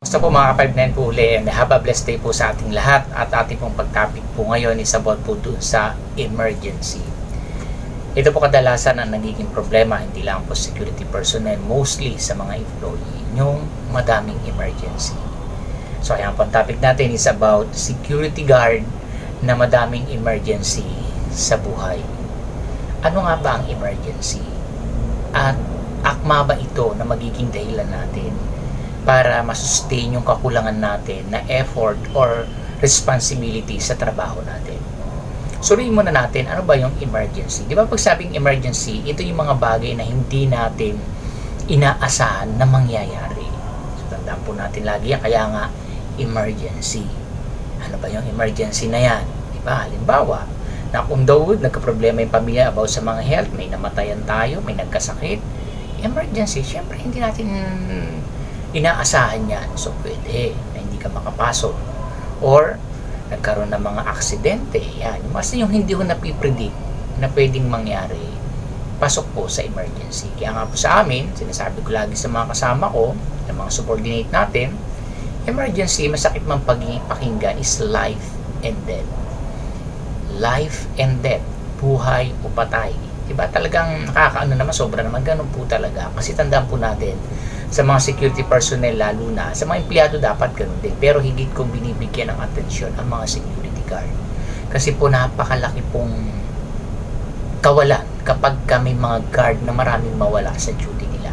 Basta po mga ka-5 po uli and have a blessed day po sa ating lahat at ating pong pag-topic po ngayon is about po dun sa emergency. Ito po kadalasan ang nagiging problema hindi lang po security personnel mostly sa mga employee yung madaming emergency. So ayan po ang topic natin is about security guard na madaming emergency sa buhay. Ano nga ba ang emergency? At akma ba ito na magiging dahilan natin para masustain yung kakulangan natin na effort or responsibility sa trabaho natin. Suriin muna natin ano ba yung emergency. Di ba pag sabing emergency, ito yung mga bagay na hindi natin inaasahan na mangyayari. So, tandaan po natin lagi yan. Kaya nga, emergency. Ano ba yung emergency na yan? Di ba? Halimbawa, na kung daw nagka-problema yung pamilya about sa mga health, may namatayan tayo, may nagkasakit, emergency, syempre hindi natin inaasahan yan. So, pwede na hindi ka makapasok. Or, nagkaroon ng mga aksidente. Yan. Mas yung hindi ko napipredict na pwedeng mangyari, pasok po sa emergency. Kaya nga po sa amin, sinasabi ko lagi sa mga kasama ko, sa mga subordinate natin, emergency, masakit man pagpakinggan is life and death. Life and death. Buhay o patay. Diba? Talagang nakakaano naman, sobra naman. Ganun po talaga. Kasi tandaan po natin, sa mga security personnel lalo na, sa mga empleyado dapat ganun din. Pero higit kong binibigyan ng atensyon ang mga security guard. Kasi po napakalaki pong kawalan kapag kami mga guard na maraming mawala sa duty nila.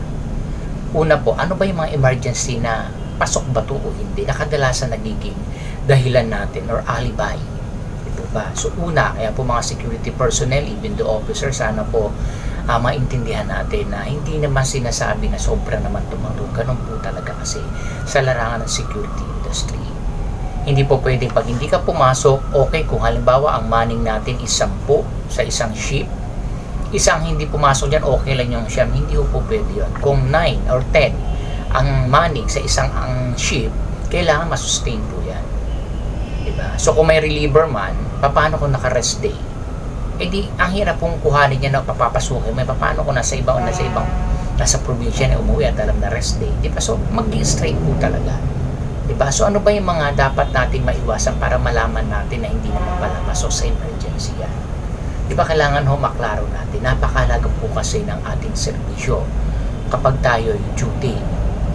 Una po, ano ba yung mga emergency na pasok ba to o hindi? Nakadalasan nagiging dahilan natin or alibi. Ito ba? So una, kaya po mga security personnel, even the officer, sana po uh, maintindihan natin na hindi naman sinasabi na sobra naman tumatong. Ganun po talaga kasi sa larangan ng security industry. Hindi po pwedeng pag hindi ka pumasok, okay kung halimbawa ang manning natin is 10 sa isang ship, isang hindi pumasok dyan, okay lang yung siyam. Hindi po pwede yun. Kung 9 or 10 ang manning sa isang ang ship, kailangan masustain po yan. Diba? So kung may reliever man, paano kung naka-rest day? Eh di, ang hirap pong kuhanin niya na papapasukin. May paano kung nasa ibang, nasa ibang, nasa probinsya na umuwi at alam na rest day. Di ba? So, mag straight po talaga. Di ba? So, ano ba yung mga dapat nating maiwasan para malaman natin na hindi naman pala pasok sa emergency yan? Di ba? Kailangan ho maklaro natin. Napakalaga po kasi ng ating serbisyo kapag tayo duty.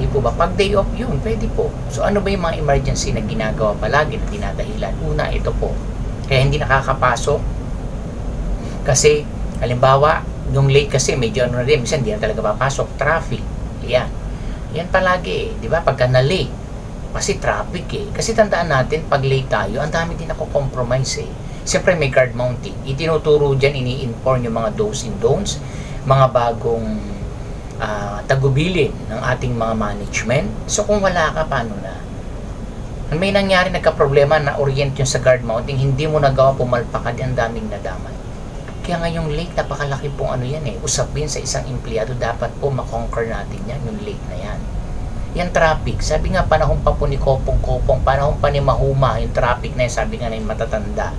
Di po ba? Pag day off yun, pwede po. So, ano ba yung mga emergency na ginagawa palagi na dinadahilan? Una, ito po. Kaya hindi nakakapasok kasi, halimbawa, yung late kasi, medyo ano na rin, minsan hindi na talaga papasok, traffic. Yan. Yan palagi eh. Di ba? Pagka na late, kasi traffic eh. Kasi tandaan natin, pag late tayo, ang dami din ako compromise eh. Siyempre may guard mounting. Itinuturo dyan, ini-inform yung mga do's and don'ts, mga bagong uh, tagubilin ng ating mga management. So kung wala ka, paano na? May nangyari nagka-problema na orient yung sa guard mounting, hindi mo nagawa pumalpakad, ang daming nadamay. Kaya ngayong late, napakalaki pong ano yan eh. Usapin sa isang empleyado, dapat po makonquer natin yan, yung late na yan. Yan traffic. Sabi nga, panahon pa po ni Kopong-Kopong, panahon pa ni Mahuma, yung traffic na yan, sabi nga na yung matatanda.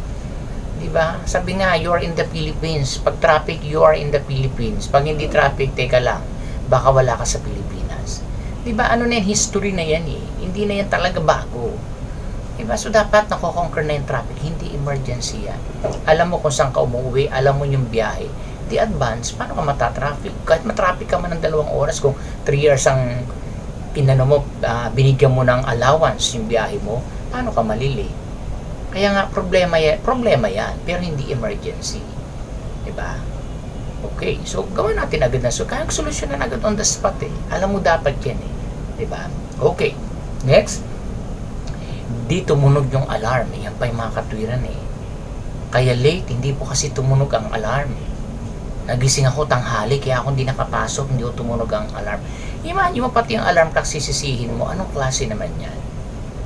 Di ba? Sabi nga, you are in the Philippines. Pag traffic, you are in the Philippines. Pag hindi traffic, teka lang, baka wala ka sa Pilipinas. Di ba? Ano na yan, history na yan eh. Hindi na yan talaga bago. Diba? So, dapat nakoconquer na yung traffic. Hindi emergency yan. Alam mo kung saan ka umuwi, alam mo yung biyahe. Di advance, paano ka matatraffic? Kahit matraffic ka man ng dalawang oras, kung 3 years ang inano mo, uh, binigyan mo ng allowance yung biyahe mo, paano ka malili? Kaya nga, problema yan, problema yan pero hindi emergency. Diba? Okay, so gawin natin agad na so kaya solusyon na agad on the spot eh. Alam mo dapat yan eh. Diba? Okay, next di tumunog yung alarm. Yan pa yung mga katwiran eh. Kaya late, hindi po kasi tumunog ang alarm. Nagising ako tanghali, kaya ako hindi nakapasok, hindi ko tumunog ang alarm. Imagine mo pati yung alarm clock sisisihin mo, anong klase naman yan?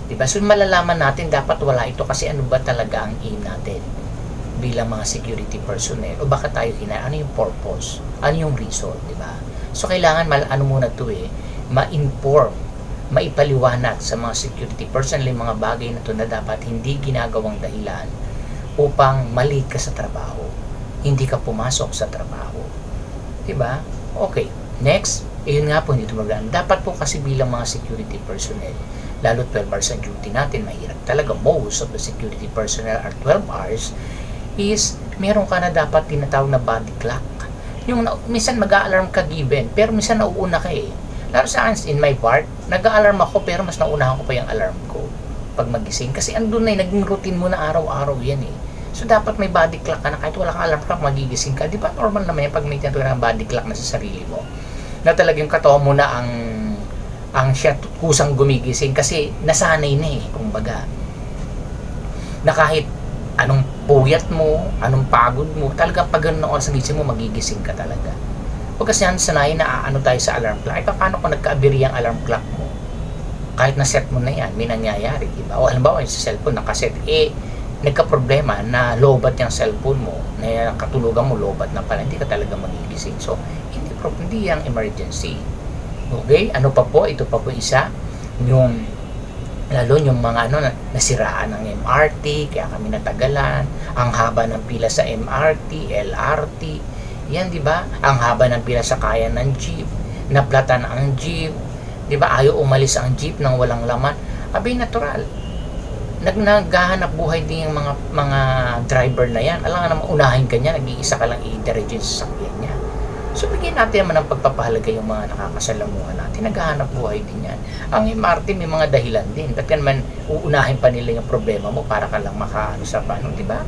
Diba? So malalaman natin, dapat wala ito kasi ano ba talaga ang aim natin bilang mga security personnel o baka tayo hina ano yung purpose ano yung reason di ba so kailangan mal ano muna to eh ma-inform maipaliwanag sa mga security personnel mga bagay na to na dapat hindi ginagawang dahilan upang mali ka sa trabaho. Hindi ka pumasok sa trabaho. Diba? Okay. Next, ayun nga po, hindi tumagaan. Dapat po kasi bilang mga security personnel, lalo 12 hours ang duty natin, mahirap talaga. Most of the security personnel are 12 hours, is meron ka na dapat tinatawag na body clock. Yung minsan mag-a-alarm ka given, pero minsan nauuna ka eh. Lalo sa akin, in my part, nag-a-alarm ako pero mas naunahan ko pa yung alarm ko pag magising. Kasi andun na eh, naging routine mo na araw-araw yan eh. So, dapat may body clock ka na kahit wala kang alarm clock, magigising ka. Di ba normal naman yan pag may tinatawag na body clock na sa sarili mo. Na talagang katawan mo na ang ang siya kusang gumigising kasi nasanay na eh, kumbaga. Na kahit anong puyat mo, anong pagod mo, talaga pag ganun oras ng gising mo, magigising ka talaga. Huwag kasi sanay na ano tayo sa alarm clock. Ay, paano kung nagka-abiri ang alarm clock mo? Kahit na-set mo na yan, may nangyayari, di ba? O halimbawa, sa cellphone, nakaset, eh, nagka-problema na lobat yung cellphone mo, na katulugan mo, lobat na pala, hindi ka talaga magigising. So, hindi, hindi yung emergency. Okay? Ano pa po? Ito pa po isa. Yung lalo yung mga ano na nasiraan ng MRT kaya kami natagalan ang haba ng pila sa MRT, LRT yan di ba ang haba ng pila sa kaya ng jeep naplatan ang jeep di ba ayaw umalis ang jeep nang walang laman abay natural nag naghahanap buhay din yung mga mga driver na yan alam nga naman unahin ka niya nag-iisa ka lang i-direct sa sakyan niya So, bigyan natin naman ng pagpapahalaga yung mga nakakasalamuhan natin. Naghahanap buhay din yan. Ang MRT may mga dahilan din. Ba't ka naman uunahin pa nila yung problema mo para ka lang makaano sa paano, di ba?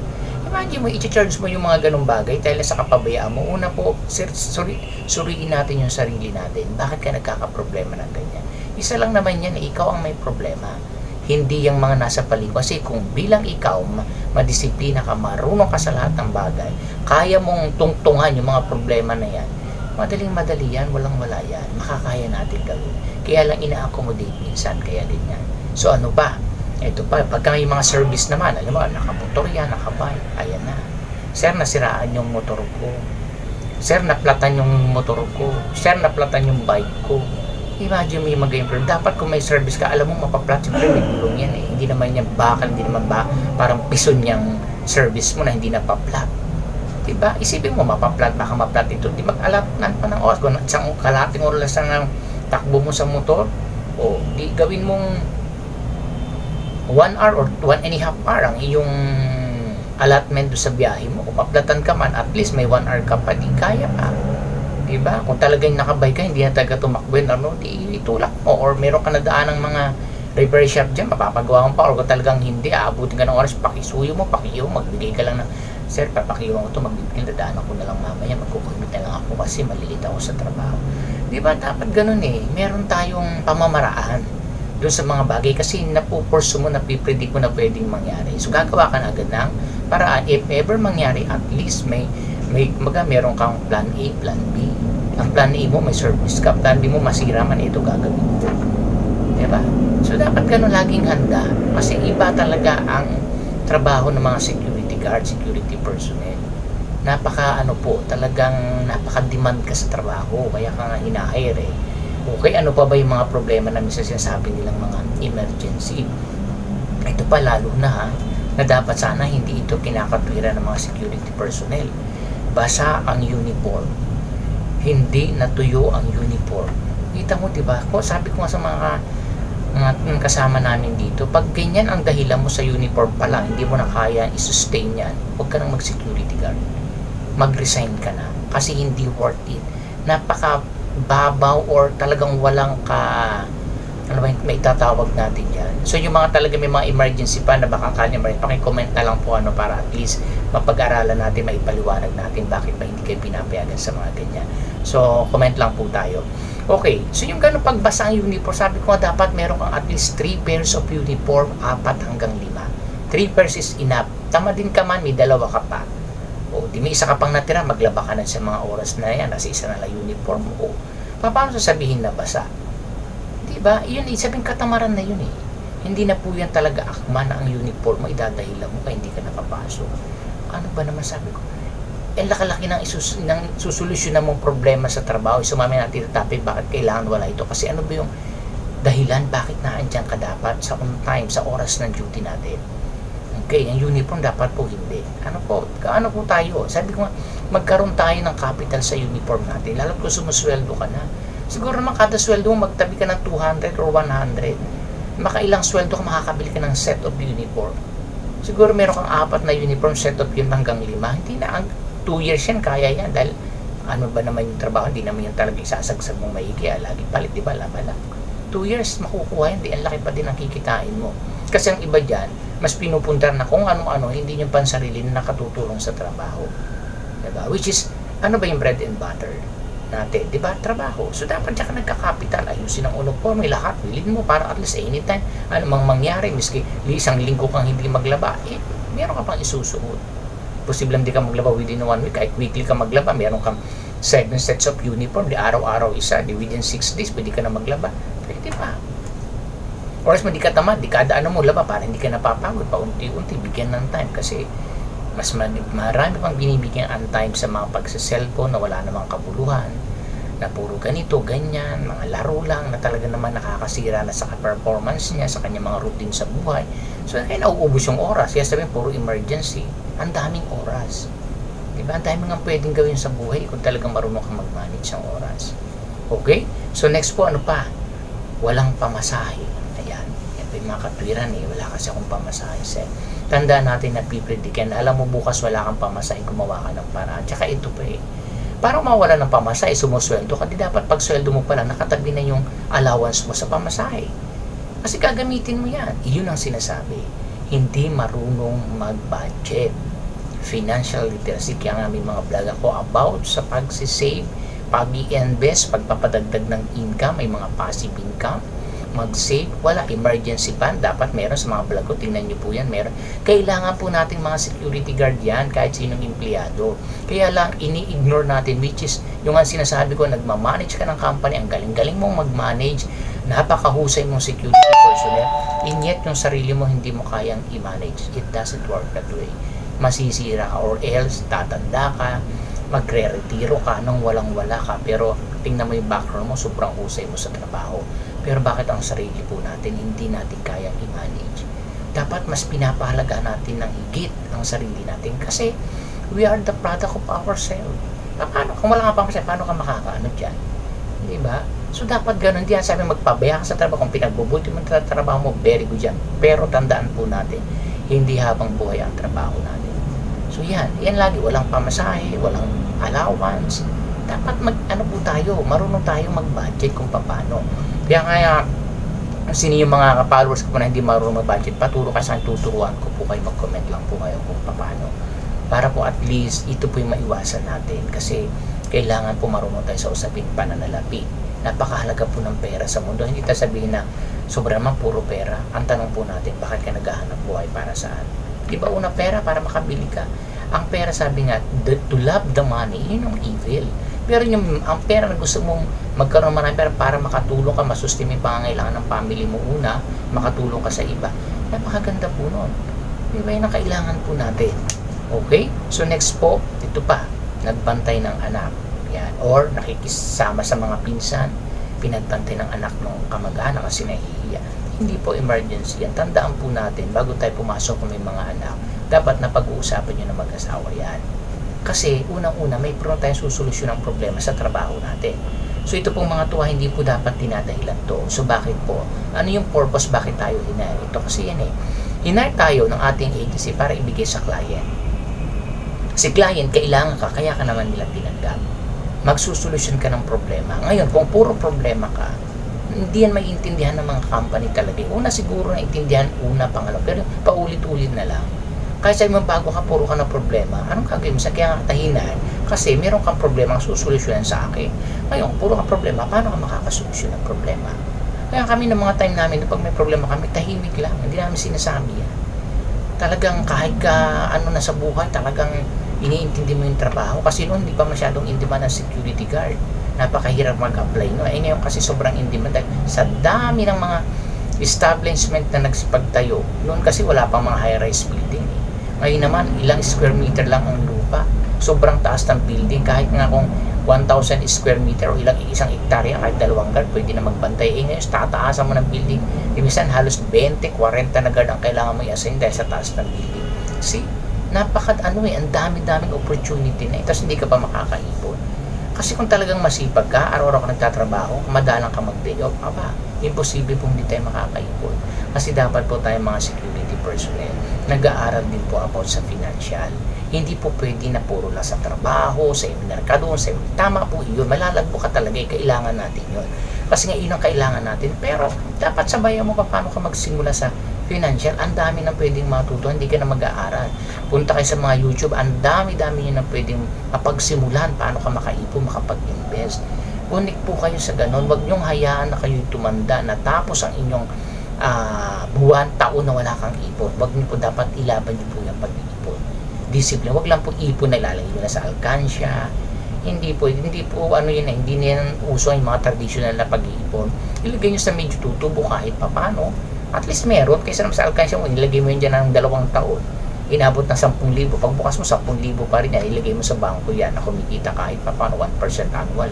Imagine mo, i-charge mo yung mga ganong bagay dahil sa kapabayaan mo. Una po, sir, suri, suriin natin yung sarili natin. Bakit ka nagkakaproblema ng ganyan? Isa lang naman yan, eh, ikaw ang may problema. Hindi yung mga nasa paligid. Kasi kung bilang ikaw, ma- madisiplina ka, marunong ka sa lahat ng bagay, kaya mong tungtungan yung mga problema na yan, madaling madali yan, walang wala yan, makakaya natin gawin. Kaya lang ina-accommodate minsan, kaya ganyan. So ano ba? Ito pa, pagka may mga service naman, alam mo, nakamotor yan, nakabike, ayan na. Sir, nasiraan yung motor ko. Sir, naplatan yung motor ko. Sir, naplatan yung bike ko. Imagine yung mag problem. Dapat kung may service ka, alam mo mapaplat, siyempre may gulong yan eh. Hindi naman yan bakal, hindi naman ba, parang pison yung service mo na hindi napaplat. Diba? Isipin mo, mapaplat, baka maplat ito. Di mag-alat na pa ng oras. Kung isang kalating oras ng takbo mo sa motor, o di gawin mong one hour or one and a half hour ang iyong allotment sa biyahe mo. Kung maplatan ka man, at least may one hour ka pa, di kaya pa. Diba? Kung talagang nakabay ka, hindi na talaga tumakbo yun, ano, di itulak mo. Or meron ka na daan ng mga repair shop dyan, mapapagawa mo pa. Or kung talagang hindi, aabutin ka ng oras, pakisuyo mo, pakiyo, magbigay ka lang ng, Sir, papakiwan ko to, magbibigay, dadaan ako na lang mamaya, magkukumit na lang ako kasi malilit ako sa trabaho. Di ba? Dapat ganun eh. Meron tayong pamamaraan doon sa mga bagay kasi napupurso mo, napipredict mo na pwedeng mangyari. So, gagawa ka na agad ng paraan. If ever mangyari, at least may may maga meron kang plan A, plan B. Ang plan A mo may service ka, plan B mo masira man ito gagawin mo. Diba? So dapat ganun laging handa kasi iba talaga ang trabaho ng mga security guard, security personnel. Napaka ano po, talagang napaka-demand ka sa trabaho kaya ka nga hinahire eh. Okay, ano pa ba yung mga problema na minsan sinasabi nilang mga emergency? Ito pa lalo na ha, na dapat sana hindi ito kinakatwira ng mga security personnel basa ang uniform. Hindi natuyo ang uniform. Kita mo, di ba? Ko, sabi ko nga sa mga mga kasama namin dito, pag ganyan ang dahilan mo sa uniform pa lang, hindi mo na kaya i-sustain yan, huwag ka nang mag-security guard. Mag-resign ka na. Kasi hindi worth it. Napaka babaw or talagang walang ka ano ba may tatawag natin yan. So yung mga talaga may mga emergency pa na baka kanya emergency, pakicomment na lang po ano para at least mapag-aralan natin, maipaliwanag natin bakit ba hindi kayo pinapayagan sa mga ganyan. So comment lang po tayo. Okay, so yung ganun pagbasa ang uniform, sabi ko nga dapat meron kang at least 3 pairs of uniform, 4 hanggang 5. 3 pairs is enough. Tama din ka man, may dalawa ka pa. O, di may isa ka pang natira, maglaba ka na sa mga oras na yan, nasa isa na lang uniform mo. O, paano sasabihin na basa? Diba? Yun, eh, sabing katamaran na yun eh. Hindi na po yan talaga akma na ang uniform mo, idadahilan mo kaya hindi ka nakapasok. Ano ba naman sabi ko? Eh, laki-laki ng, isus ng susolusyonan mong problema sa trabaho. Sumami natin sa bakit kailangan wala ito? Kasi ano ba yung dahilan, bakit naandyan ka dapat sa on time, sa oras ng duty natin? Okay, ang uniform dapat po hindi. Ano po, kaano po tayo? Sabi ko nga, magkaroon tayo ng capital sa uniform natin, lalo kung sumusweldo ka na. Siguro naman kada sweldo mo, magtabi ka ng 200 or 100. makailang sweldo ka makakabili ka ng set of uniform. Siguro meron kang apat na uniform set of yun hanggang lima. Hindi na, ang 2 years yan, kaya yan. Dahil ano ba naman yung trabaho, hindi naman yung talaga isasagsag mong maigi. ah, Lagi palit, di ba? Laba lang. 2 years, makukuha yan. Di, ang laki pa din ang kikitain mo. Kasi ang iba dyan, mas pinupuntar na kung ano-ano, hindi yung pansarili na nakatutulong sa trabaho. Diba? Which is, ano ba yung bread and butter natin? Di ba? Trabaho. So, dapat ka nagka-capital. Ayusin ang uniform, may lahat. Bilhin mo para at least anytime. Ano mang mangyari, miski isang linggo kang hindi maglaba, eh, meron ka pang isusuot. Posibleng di ka maglaba within one week. Kahit weekly ka maglaba, meron kang seven sets of uniform. Di araw-araw isa. Di within six days, pwede ka na maglaba. Pwede pa. Or else, hindi ka tamad. Di kada ano mo laba para hindi ka napapagod. Paunti-unti, bigyan ng time. Kasi, mas marami pang binibigyan ang time sa mga pagsa-cellphone na wala namang kabuluhan na puro ganito, ganyan, mga laro lang na talaga naman nakakasira na sa performance niya, sa kanyang mga routine sa buhay. So, kaya nauubos yung oras. Kaya sabihin, puro emergency. Ang daming oras. Diba? Ang dami nga pwedeng gawin sa buhay kung talagang marunong kang mag-manage ng oras. Okay? So, next po, ano pa? Walang pamasahe. Ayan. Yan po yung mga katwiran eh. Wala kasi akong pamasahe. Sir. Tanda natin na pipredikan. Alam mo bukas wala kang pamasahe, gumawa ka ng paraan. Tsaka ito pa eh. Para mawala ng pamasahe, sumusweldo ka, di dapat pag sweldo mo pala, nakatabi na yung allowance mo sa pamasahe. Kasi gagamitin mo yan. Iyon ang sinasabi. Hindi marunong mag-budget. Financial literacy. Kaya nga may mga vlog ako about sa pag-save, pag-i-invest, pagpapadagdag ng income, may mga passive income, mag-save, wala, emergency fund, dapat meron sa mga vlog ko, tingnan nyo po yan, meron. Kailangan po natin mga security guard yan, kahit sinong empleyado. Kaya lang, ini-ignore natin, which is, yung ang sinasabi ko, nagmamanage ka ng company, ang galing-galing mong mag-manage, napakahusay mong security personnel, and yet yung sarili mo hindi mo kayang i-manage. It doesn't work that way. Masisira ka, or else, tatanda ka, magre-retiro ka nung walang-wala ka, pero tingnan mo yung background mo, sobrang husay mo sa trabaho. Pero bakit ang sarili po natin hindi natin kayang i-manage? Dapat mas pinapahalaga natin ng higit ang sarili natin kasi we are the product of ourselves. Paano, kung wala ka pa paano ka makakaano dyan? Di ba? So dapat ganun diyan sabi magpabaya ka sa trabaho kung pinagbubuti mo trabaho mo, very good yan. Pero tandaan po natin, hindi habang buhay ang trabaho natin. So yan, yan lagi, walang pamasahe, walang allowance. Dapat mag, ano po tayo, marunong tayo mag-budget kung paano. Kaya nga, sino yung mga followers ko na hindi marunong mag-budget, paturo ka sa tuturuan ko po kayo, mag-comment lang po kayo kung paano. Para po at least, ito po yung maiwasan natin. Kasi, kailangan po marunong tayo sa usapin pananalapi. Napakahalaga po ng pera sa mundo. Hindi tayo sabihin na sobrang naman puro pera. Ang tanong po natin, bakit ka naghahanap buhay para saan? Di ba una pera para makabili ka? Ang pera sabi nga, to love the money, yun yung evil. Pero yung ang pera na gusto mong magkaroon ng pera para makatulong ka, masustain yung pangangailangan ng family mo una, makatulong ka sa iba. Napakaganda po nun. Di ba yun ang kailangan po natin? Okay? So next po, ito pa, nagbantay ng anak. Yan. Or nakikisama sa mga pinsan, pinagbantay ng anak ng kamag-anak kasi nahihiya. Hindi po emergency yan. Tandaan po natin, bago tayo pumasok kung may mga anak, dapat na pag-uusapan nyo na mag-asawa yan. Kasi unang-una, may pro tayong susolusyon ng problema sa trabaho natin. So ito pong mga tuwa, hindi po dapat tinadahilan to. So bakit po? Ano yung purpose bakit tayo hinire? Ito kasi yan eh. Hinire tayo ng ating agency para ibigay sa client. Si client, kailangan ka, kaya ka naman nila tinanggap. Magsusolusyon ka ng problema. Ngayon, kung puro problema ka, hindi yan maiintindihan ng mga company talaga. Una siguro na intindihan, una, pangalawa. Pero paulit-ulit na lang. Kaya sabi mo, bago ka, puro ka na problema. Anong gagawin mo? Sa kaya tahinan, kasi meron kang problema ang susolusyonan sa akin. Ngayon, puro ka problema, paano ka makakasolusyon ng problema? Kaya kami ng mga time namin, pag may problema kami, tahimik lang. Hindi namin sinasabi yan. Talagang kahit ka ano na sa buhay, talagang iniintindi mo yung trabaho. Kasi noon, hindi pa masyadong in demand ng security guard. Napakahirap mag-apply. No? Eh ngayon kasi sobrang in demand. Sa dami ng mga establishment na nagsipagtayo, noon kasi wala pang mga high-rise building. Eh. Ngayon naman, ilang square meter lang ang lupa. Sobrang taas ng building. Kahit nga kung 1,000 square meter o ilang isang hektarya, kahit dalawang guard, pwede na magbantay. Eh ngayon, tataasan mo ng building. Ibisan, halos 20, 40 na guard ang kailangan mo i-assign dahil sa taas ng building. See? Napaka, ano eh, ang dami-daming opportunity na. Tapos hindi ka pa makakaipon. Kasi kung talagang masipag ka, araw-araw ka nagtatrabaho, madalang ka mag-day off, aba, imposible pong hindi tayo makakaipon. Kasi dapat po tayo mga security personnel, nag-aaral din po about sa financial. Hindi po pwede na puro lang sa trabaho, sa merkado, sa tama po yun, malalagbo ka talaga, eh, kailangan natin yun. Kasi nga yun ang kailangan natin. Pero dapat sabayan mo pa paano ka magsimula sa financial. Ang dami na pwedeng matuto, hindi ka na mag-aaral. Punta kayo sa mga YouTube, ang dami-dami na pwedeng mapagsimulan paano ka makaipon, makapag-invest. Unik po kayo sa ganun. Huwag nyong hayaan na kayo tumanda na tapos ang inyong ah, buwan, taon na wala kang ipon. Huwag niyo po dapat ilaban niyo po yung pag-iipon. Discipline. Huwag lang po ipon na ilalagay na sa alkansya. Hindi po, hindi po ano yun, eh, hindi na yan uso yung mga traditional na pag-iipon. Ilagay nyo sa medyo tutubo kahit papano. At least meron, kaysa naman sa alkansya mo, ilagay mo yun dyan ng dalawang taon. Inabot ng 10,000. Pag bukas mo, 10,000 pa rin yan. Ilagay mo sa bangko yan na kumikita kahit papano 1% annual.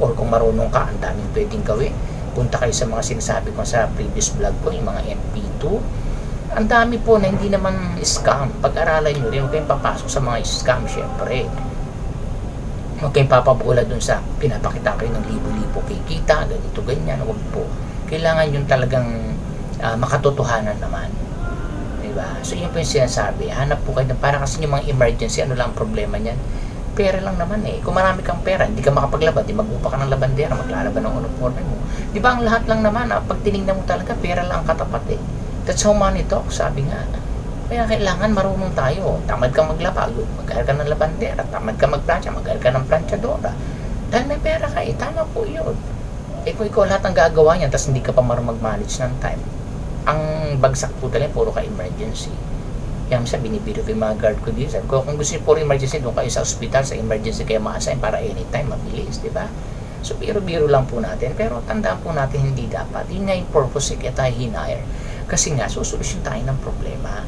Or kung marunong ka, ang daming pwedeng gawin. Punta kayo sa mga sinasabi ko sa previous vlog ko, yung mga MP2. Ang dami po na hindi naman scam. Pag-aralan nyo rin, huwag kayong papasok sa mga scam, syempre. Huwag kayong papabula dun sa pinapakita kayo ng libo-libo kikita, ganito, ganyan. Huwag po. Kailangan yung talagang ah, makatotohanan naman. Diba? So, yun po yung sinasabi. Hanap po kayo ng, para kasi yung mga emergency, ano lang ang problema niyan? Pera lang naman eh. Kung marami kang pera, hindi ka makapaglaba, di mag-upa ka ng labandera, maglalaban ng uniforme mo. Di ba ang lahat lang naman, ah, pag tinignan mo talaga, pera lang ang katapat eh. That's how money talks, sabi nga. Kaya kailangan marunong tayo. Tamad ka maglaba, mag ka ng labandera. Tamad ka magplancha, mag ka ng planchadora. Dahil may pera ka eh, tama po yun. Eh kung ikaw lahat ang gagawa niyan, tapos hindi ka pa marunong mag-manage ng time, ang bagsak po talaga, puro ka emergency. Kaya minsan binibiro ko yung mga guard ko dito. Sabi ko, kung gusto niyo puro emergency, doon kayo sa hospital, sa emergency kayo ma-assign para anytime, mabilis, di ba? So, biro-biro lang po natin. Pero tandaan po natin, hindi dapat. Yun nga yung purpose eh, kaya tayo hinire. Kasi nga, susolusyon tayo ng problema.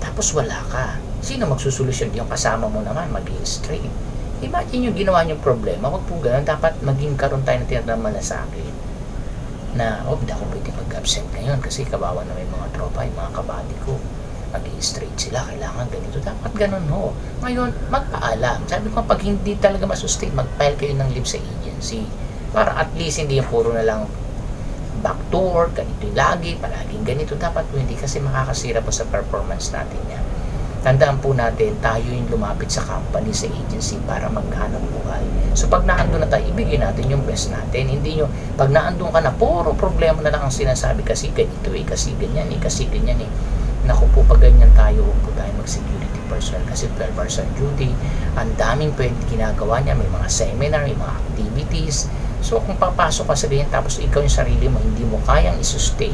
Tapos wala ka. Sino magsusolusyon? Yung kasama mo naman, mag straight. Imagine yung ginawa niyong problema, wag po ganun. Dapat maging karoon tayo ng tinatawag malasakit na, oh, hindi ako pwede mag-absent ngayon kasi kabawa na may mga tropa, yung mga kabady ko mag straight sila, kailangan ganito. Dapat ganun ho. Ngayon, magpaalam. Sabi ko, pag hindi talaga masustain, mag-file kayo ng leave sa agency. Para at least hindi yung puro na lang back work, ganito yung lagi, palaging ganito. Dapat po hindi kasi makakasira po sa performance natin yan. Tandaan po natin, tayo yung lumapit sa company, sa agency para maghanap buhay. So pag naandun na tayo, ibigay natin yung best natin. Hindi nyo, pag naandun ka na, puro problema na lang ang sinasabi kasi ganito eh, kasi ganyan eh, kasi ganyan eh. Naku po, pag ganyan tayo, po tayo mag-security personnel kasi 12 hours on duty. Ang daming pwede ginagawa niya, may mga seminar, may mga activities. So kung papasok ka sa ganyan, tapos ikaw yung sarili mo, hindi mo kayang isustain,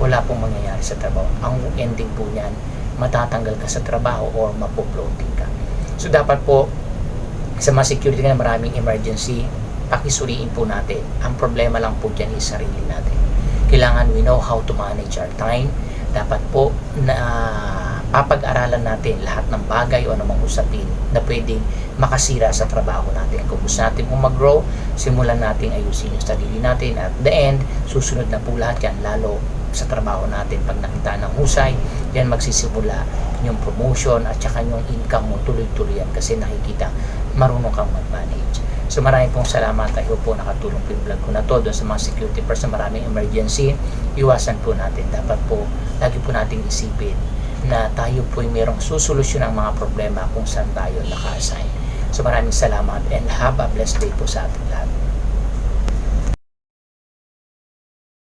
wala pong mangyayari sa trabaho. Ang ending po niyan, matatanggal ka sa trabaho or mapoploating ka. So dapat po, sa mga security na maraming emergency, pakisuriin po natin. Ang problema lang po dyan is sarili natin. Kailangan we know how to manage our time. Dapat po na papag-aralan natin lahat ng bagay o anumang usapin na pwedeng makasira sa trabaho natin. Kung gusto natin mag-grow, simulan natin ayusin yung sarili natin. At the end, susunod na po lahat yan, lalo sa trabaho natin. Pag nakita ng husay, yan magsisimula yung promotion at saka yung income mo tuloy-tuloy yan kasi nakikita marunong kang mag-manage. So maraming pong salamat. I po nakatulong po yung vlog ko na to doon sa mga security person, maraming emergency. Iwasan po natin. Dapat po, lagi po nating isipin na tayo po ay merong susolusyon ng mga problema kung saan tayo naka-assign. So maraming salamat and have a blessed day po sa ating lahat.